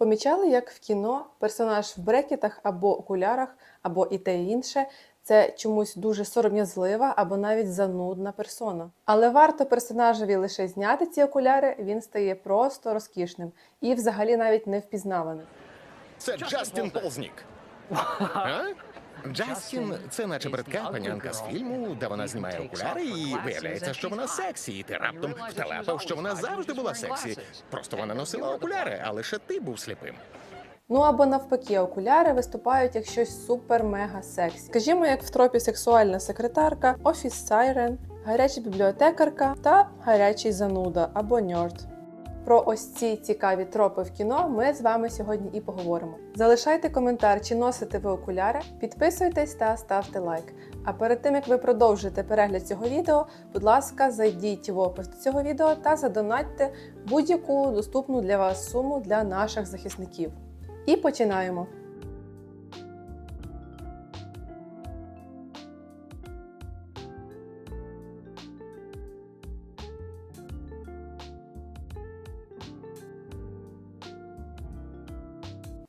Помічали, як в кіно персонаж в брекетах або окулярах, або і те і інше це чомусь дуже сором'язлива або навіть занудна персона. Але варто персонажеві лише зняти ці окуляри, він стає просто розкішним і взагалі навіть не впізнаваним. Це Джастін Ползнік. А? Джастін це наче бридка панянка з фільму, де вона знімає окуляри, і виявляється, що вона сексі, і ти раптом втелепав, що вона завжди була сексі. Просто вона носила окуляри, а лише ти був сліпим. Ну або навпаки, окуляри виступають як щось супер-мега сексі. Скажімо, як в тропі сексуальна секретарка, офіс сайрен, гаряча бібліотекарка та гарячий зануда або ньорд. Про ось ці цікаві тропи в кіно ми з вами сьогодні і поговоримо. Залишайте коментар, чи носите ви окуляри, підписуйтесь та ставте лайк. А перед тим як ви продовжите перегляд цього відео, будь ласка, зайдіть в опис до цього відео та задонатьте будь-яку доступну для вас суму для наших захисників. І починаємо.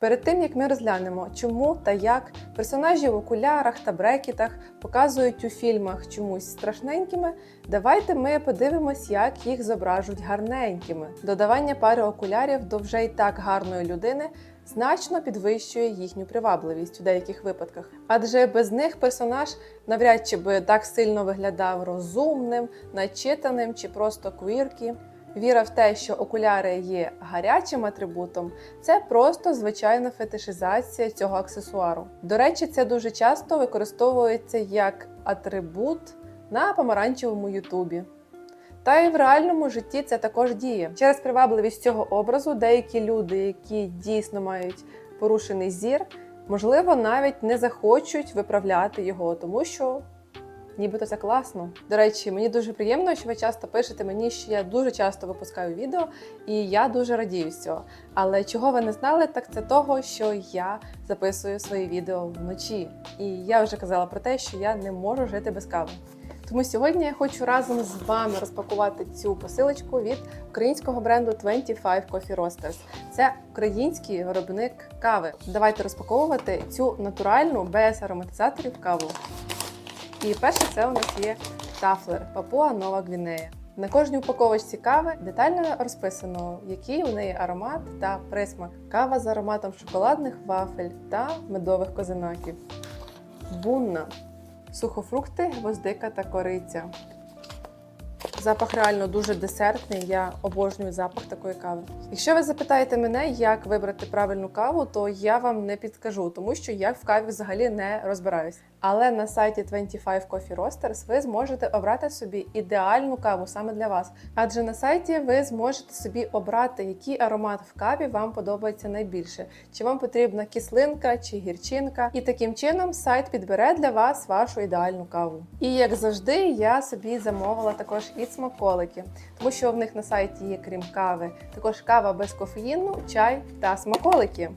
Перед тим як ми розглянемо, чому та як персонажі в окулярах та брекетах показують у фільмах чомусь страшненькими, давайте ми подивимось, як їх зображують гарненькими. Додавання пари окулярів до вже й так гарної людини значно підвищує їхню привабливість у деяких випадках, адже без них персонаж навряд чи би так сильно виглядав розумним, начитаним чи просто квіркі. Віра в те, що окуляри є гарячим атрибутом, це просто звичайна фетишизація цього аксесуару. До речі, це дуже часто використовується як атрибут на помаранчевому Ютубі. Та й в реальному житті це також діє. Через привабливість цього образу деякі люди, які дійсно мають порушений зір, можливо, навіть не захочуть виправляти його, тому що нібито це класно. До речі, мені дуже приємно, що ви часто пишете мені, що я дуже часто випускаю відео, і я дуже радію з цього. Але чого ви не знали, так це того, що я записую свої відео вночі. І я вже казала про те, що я не можу жити без кави. Тому сьогодні я хочу разом з вами розпакувати цю посилочку від українського бренду 25 Coffee Roasters. Це український виробник кави. Давайте розпаковувати цю натуральну без ароматизаторів каву. І перше це у нас є тафлер Папуа Нова Гвінея. На кожній упаковочці кави детально розписано, який у неї аромат та присмак. Кава з ароматом шоколадних вафель та медових козинаків. Бунна, сухофрукти, гвоздика та кориця. Запах реально дуже десертний. Я обожнюю запах такої кави. Якщо ви запитаєте мене, як вибрати правильну каву, то я вам не підкажу, тому що я в каві взагалі не розбираюсь. Але на сайті 25 Coffee Roasters ви зможете обрати собі ідеальну каву саме для вас. Адже на сайті ви зможете собі обрати, який аромат в каві вам подобається найбільше, чи вам потрібна кислинка чи гірчинка. І таким чином сайт підбере для вас вашу ідеальну каву. І як завжди, я собі замовила також і смаколики, тому що в них на сайті є крім кави, також кава без кофеїну, чай та смаколики.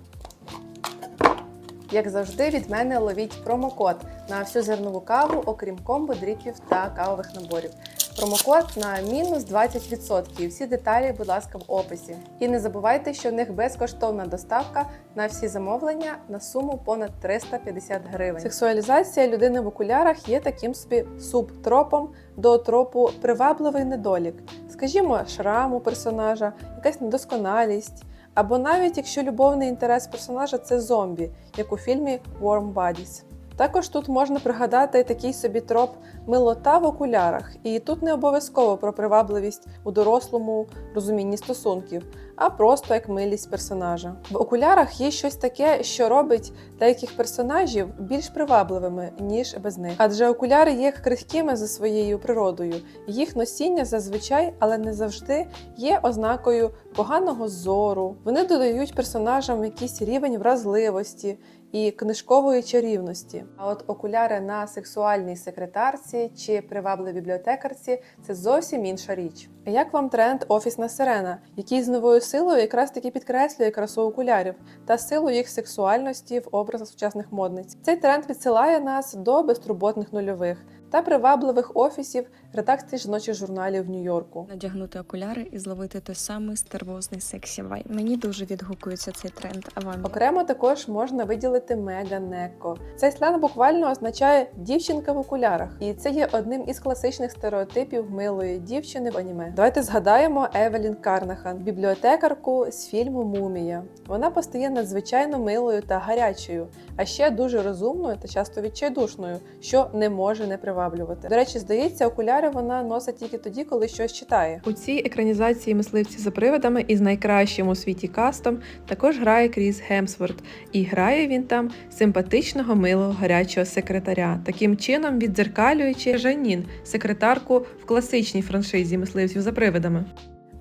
Як завжди, від мене ловіть промокод на всю зернову каву, окрім комбо, дріпів та кавових наборів. Промокод на мінус 20%. Всі деталі, будь ласка, в описі. І не забувайте, що в них безкоштовна доставка на всі замовлення на суму понад 350 гривень. Сексуалізація людини в окулярах є таким собі субтропом до тропу привабливий недолік. Скажімо, шрам у персонажа, якась недосконалість. Або навіть якщо любовний інтерес персонажа це зомбі, як у фільмі Warm Bodies. Також тут можна пригадати такий собі троп милота в окулярах, і тут не обов'язково про привабливість у дорослому розумінні стосунків, а просто як милість персонажа. В окулярах є щось таке, що робить деяких персонажів більш привабливими, ніж без них. Адже окуляри є крихкими за своєю природою. Їх носіння зазвичай, але не завжди, є ознакою поганого зору. Вони додають персонажам якийсь рівень вразливості і книжкової чарівності. А от окуляри на сексуальній секретарці чи привабливій бібліотекарці це зовсім інша річ. Як вам тренд офісна сирена, який з новою силою якраз таки підкреслює красу окулярів та силу їх сексуальності в образах сучасних модниць? Цей тренд відсилає нас до безтурботних нульових. Та привабливих офісів редакцій жіночих журналів в Нью-Йорку. Надягнути окуляри і зловити той самий стервозний сексі вайб. Мені дуже відгукується цей тренд. А вам? Окремо також можна виділити меганеко. Цей сленг буквально означає дівчинка в окулярах, і це є одним із класичних стереотипів милої дівчини в аніме. Давайте згадаємо Евелін Карнахан, бібліотекарку з фільму Мумія. Вона постає надзвичайно милою та гарячою, а ще дуже розумною та часто відчайдушною, що не може не приваблювати. До речі, здається, окуляри вона носить тільки тоді, коли щось читає. У цій екранізації мисливці за привидами із найкращим у світі кастом також грає Кріс Гемсворт, і грає він там симпатичного милого гарячого секретаря, таким чином віддзеркалюючи Жанін, секретарку в класичній франшизі мисливців за привидами.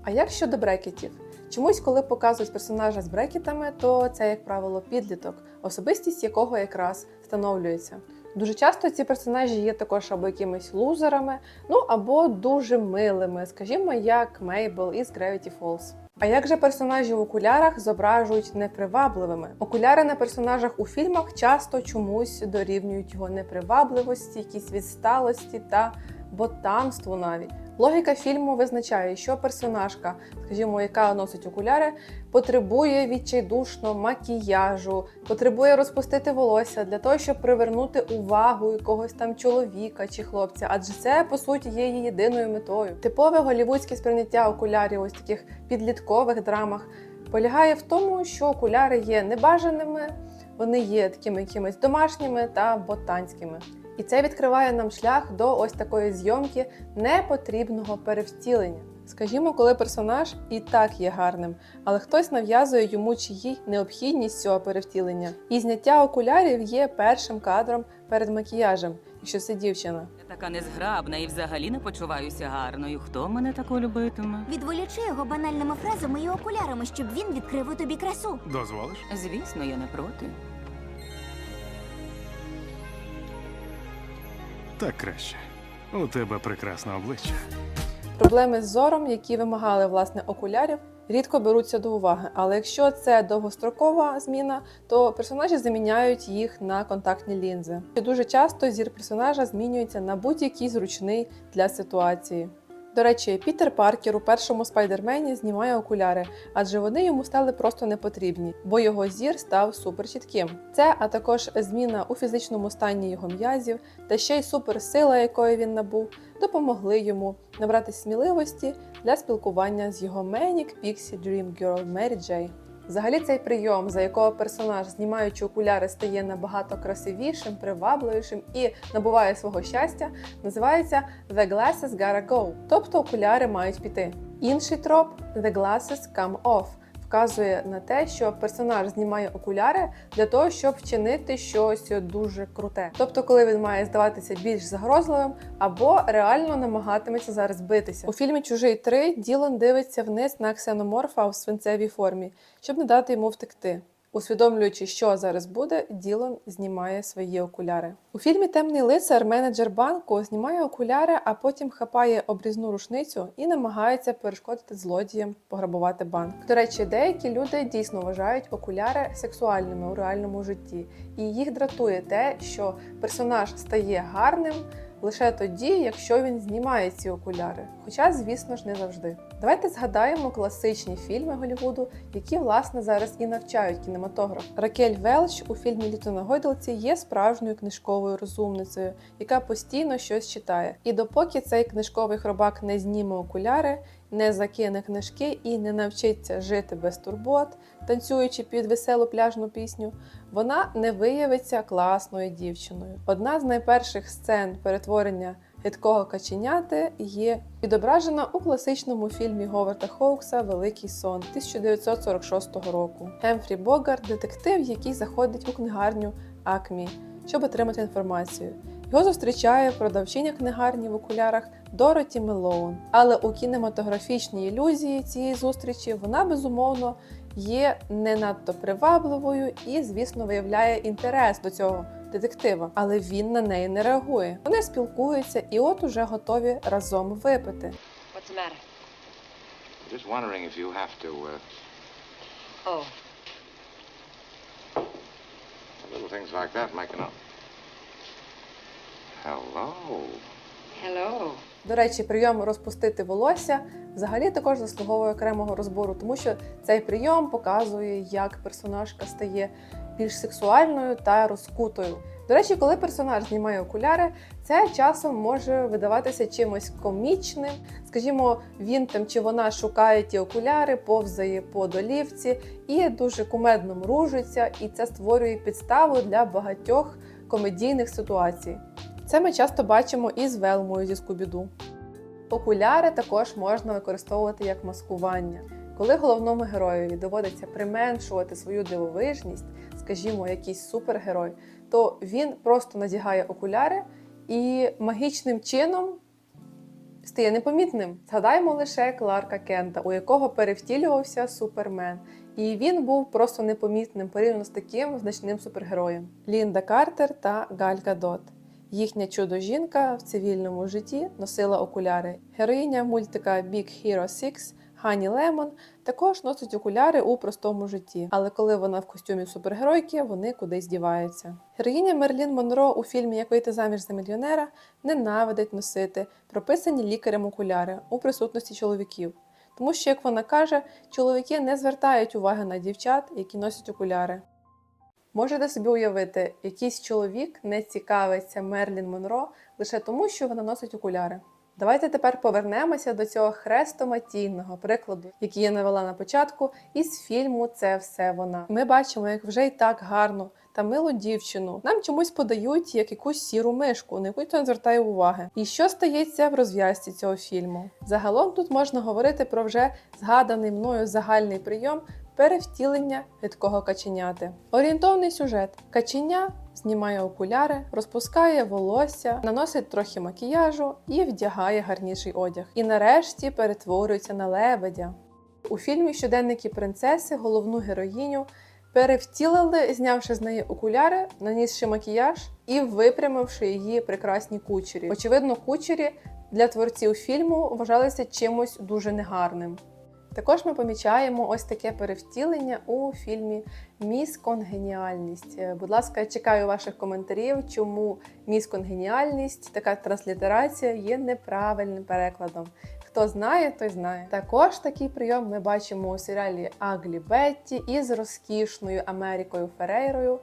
А як щодо брекетів? Чомусь, коли показують персонажа з брекетами, то це, як правило, підліток, особистість якого якраз встановлюється. Дуже часто ці персонажі є також або якимись лузерами, ну або дуже милими, скажімо, як Мейбл із Gravity Falls. А як же персонажі в окулярах зображують непривабливими? Окуляри на персонажах у фільмах часто чомусь дорівнюють його непривабливості, якісь відсталості та ботанству навіть. Логіка фільму визначає, що персонажка, скажімо, яка носить окуляри, потребує відчайдушно макіяжу, потребує розпустити волосся для того, щоб привернути увагу якогось там чоловіка чи хлопця, адже це по суті є її єдиною метою. Типове голівудське сприйняття окулярів ось таких підліткових драмах полягає в тому, що окуляри є небажаними, вони є такими якимись домашніми та ботанськими. І це відкриває нам шлях до ось такої зйомки непотрібного перевтілення. Скажімо, коли персонаж і так є гарним, але хтось нав'язує йому чи їй необхідність цього перевтілення. І зняття окулярів є першим кадром перед макіяжем, якщо це дівчина. Я така незграбна і взагалі не почуваюся гарною. Хто мене таку любитиме? Відволічи його банальними фразами і окулярами, щоб він відкрив у тобі красу. Дозволиш? Звісно, я не проти. Так краще. У тебе прекрасне обличчя. Проблеми з зором, які вимагали власне окулярів, рідко беруться до уваги. Але якщо це довгострокова зміна, то персонажі заміняють їх на контактні лінзи. Дуже часто зір персонажа змінюється на будь-який зручний для ситуації. До речі, Пітер Паркер у першому спайдермені знімає окуляри, адже вони йому стали просто непотрібні, бо його зір став суперчітким. Це, а також зміна у фізичному стані його м'язів та ще й суперсила, якої він набув, допомогли йому набрати сміливості для спілкування з його Manic Pixie Dream Girl Мері Джей. Взагалі цей прийом, за якого персонаж, знімаючи окуляри, стає набагато красивішим, привабливішим і набуває свого щастя, називається The Glasses Gotta Go, тобто окуляри мають піти. Інший троп The Glasses Come Off вказує на те, що персонаж знімає окуляри для того, щоб вчинити щось дуже круте. Тобто, коли він має здаватися більш загрозливим або реально намагатиметься зараз битися. У фільмі Чужий 3 Ділан дивиться вниз на ксеноморфа у свинцевій формі, щоб не дати йому втекти. Усвідомлюючи, що зараз буде, Ділан знімає свої окуляри. У фільмі Темний лицар менеджер банку знімає окуляри, а потім хапає обрізну рушницю і намагається перешкодити злодіям пограбувати банк. До речі, деякі люди дійсно вважають окуляри сексуальними у реальному житті, і їх дратує те, що персонаж стає гарним. Лише тоді, якщо він знімає ці окуляри, хоча, звісно ж, не завжди. Давайте згадаємо класичні фільми Голлівуду, які власне зараз і навчають кінематограф. Ракель Велч у фільмі Літо на гойдалці є справжньою книжковою розумницею, яка постійно щось читає. І допоки цей книжковий хробак не зніме окуляри, не закине книжки і не навчиться жити без турбот, танцюючи під веселу пляжну пісню, вона не виявиться класною дівчиною. Одна з найперших сцен перетворення гидкого каченяти є відображена у класичному фільмі Говарда Хоукса Великий сон 1946 року. Емфрі Богарт детектив, який заходить у книгарню Акмі, щоб отримати інформацію. Його зустрічає продавчиня книгарні в окулярах Дороті Мелоун. Але у кінематографічній ілюзії цієї зустрічі вона безумовно є не надто привабливою і, звісно, виявляє інтерес до цього детектива, але він на неї не реагує. Вони спілкуються і от уже готові разом випити. What's the matter? Just wondering if you have to, uh, Oh, little things like that make enough. Hello. Hello. До речі, прийом розпустити волосся взагалі також заслуговує окремого розбору, тому що цей прийом показує, як персонажка стає більш сексуальною та розкутою. До речі, коли персонаж знімає окуляри, це часом може видаватися чимось комічним. Скажімо, він там чи вона шукає ті окуляри, повзає по долівці і дуже кумедно мружиться, і це створює підставу для багатьох комедійних ситуацій. Це ми часто бачимо і з Велмою зі Скубіду. Окуляри також можна використовувати як маскування. Коли головному героєві доводиться применшувати свою дивовижність, скажімо, якийсь супергерой, то він просто надягає окуляри і магічним чином стає непомітним. Згадаємо лише Кларка Кента, у якого перевтілювався супермен. І він був просто непомітним порівняно з таким значним супергероєм. Лінда Картер та Галь Гадот. Їхня чудо-жінка в цивільному житті носила окуляри. Героїня мультика Big Hero 6 Хані Лемон також носить окуляри у простому житті, але коли вона в костюмі супергеройки, вони кудись діваються. Героїня Мерлін Монро у фільмі Як вийти заміж за мільйонера ненавидить носити прописані лікарем окуляри у присутності чоловіків. Тому що, як вона каже, чоловіки не звертають уваги на дівчат, які носять окуляри. Можете собі уявити, якийсь чоловік не цікавиться Мерлін Монро лише тому, що вона носить окуляри. Давайте тепер повернемося до цього хрестоматійного прикладу, який я навела на початку, із фільму Це все вона. Ми бачимо, як вже й так гарно та милу дівчину нам чомусь подають як якусь сіру мишку, на яку ніхто не звертає уваги. І що стається в розв'язці цього фільму? Загалом тут можна говорити про вже згаданий мною загальний прийом перевтілення гидкого каченяти. Орієнтовний сюжет: каченя знімає окуляри, розпускає волосся, наносить трохи макіяжу і вдягає гарніший одяг. І нарешті перетворюється на лебедя. У фільмі Щоденники принцеси головну героїню перевтілили, знявши з неї окуляри, нанісши макіяж і випрямивши її прекрасні кучері. Очевидно, кучері для творців фільму вважалися чимось дуже негарним. Також ми помічаємо ось таке перевтілення у фільмі Міс Конгеніальність. Е, Будь ласка, чекаю ваших коментарів, чому міс Конгеніальність, така транслітерація є неправильним перекладом. Хто знає, той знає. Також такий прийом ми бачимо у серіалі Аглі Бетті із розкішною Америкою Ферейрою.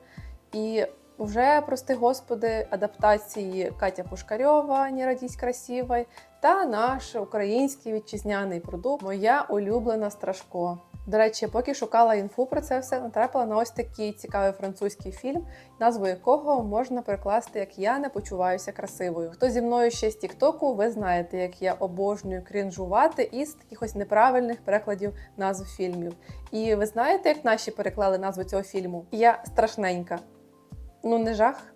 І вже, прости господи, адаптації Катя Пушкарьова, «Не родись красивой» та наш український вітчизняний продукт Моя улюблена страшко. До речі, поки шукала інфу про це все, натрапила на ось такий цікавий французький фільм, назву якого можна перекласти як Я не почуваюся красивою. Хто зі мною ще з Тіктоку, ви знаєте, як я обожнюю крінжувати із таких ось неправильних перекладів назв фільмів. І ви знаєте, як наші переклали назву цього фільму? Я страшненька. Ну, не жах.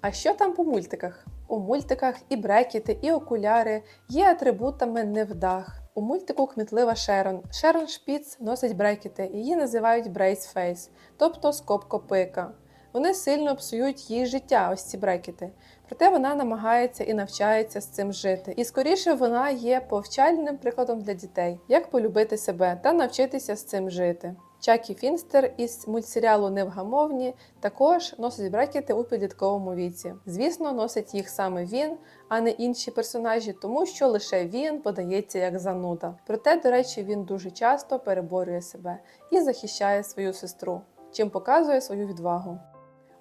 А що там по мультиках? У мультиках і брекети, і окуляри є атрибутами невдах. У мультику кмітлива Шерон. Шерон Шпіц носить брекети, її називають брейсфейс, тобто скоб-копика. Вони сильно псують їй життя, ось ці брекети. Проте вона намагається і навчається з цим жити. І скоріше вона є повчальним прикладом для дітей, як полюбити себе та навчитися з цим жити. Чакі Фінстер із мультсеріалу Невгамовні також носить брекети у підлітковому віці. Звісно, носить їх саме він, а не інші персонажі, тому що лише він подається як зануда. Проте, до речі, він дуже часто переборює себе і захищає свою сестру, чим показує свою відвагу.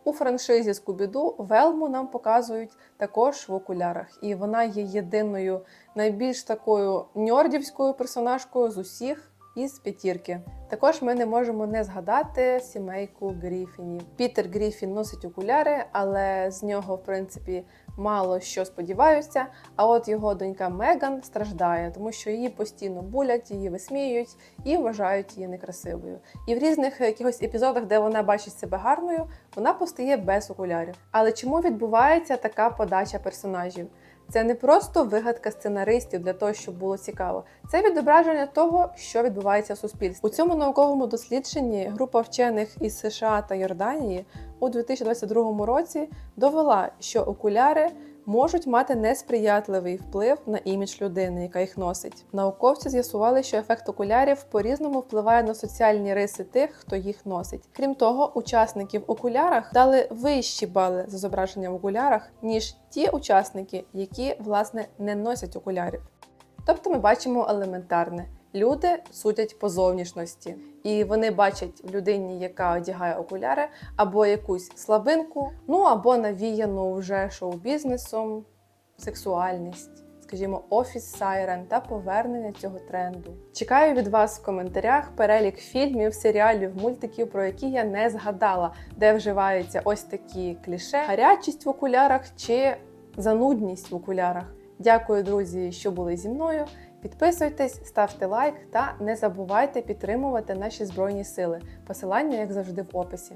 У франшизі Скубіду Велму нам показують також в окулярах, і вона є єдиною найбільш такою ньордівською персонажкою з усіх із п'ятірки. Також ми не можемо не згадати сімейку Гріфінів. Пітер Гріфін носить окуляри, але з нього, в принципі, мало що сподіваються. А от його донька Меган страждає, тому що її постійно булять, її висміюють і вважають її некрасивою. І в різних якихось епізодах, де вона бачить себе гарною, вона постає без окулярів. Але чому відбувається така подача персонажів? Це не просто вигадка сценаристів для того, щоб було цікаво. Це відображення того, що відбувається в суспільстві. У цьому науковому дослідженні група вчених із США та Йорданії у 2022 році довела, що окуляри можуть мати несприятливий вплив на імідж людини, яка їх носить. Науковці з'ясували, що ефект окулярів по-різному впливає на соціальні риси тих, хто їх носить. Крім того, учасники в окулярах дали вищі бали за зображення в окулярах, ніж ті учасники, які власне не носять окулярів. Тобто ми бачимо елементарне. Люди судять по зовнішності, і вони бачать в людині, яка одягає окуляри, або якусь слабинку, ну або навіяну вже шоу-бізнесом, сексуальність, скажімо, офіс сайрен та повернення цього тренду. Чекаю від вас в коментарях перелік фільмів, серіалів, мультиків, про які я не згадала, де вживаються ось такі кліше, гарячість в окулярах чи занудність в окулярах. Дякую, друзі, що були зі мною. Підписуйтесь, ставте лайк та не забувайте підтримувати наші збройні сили. Посилання, як завжди, в описі.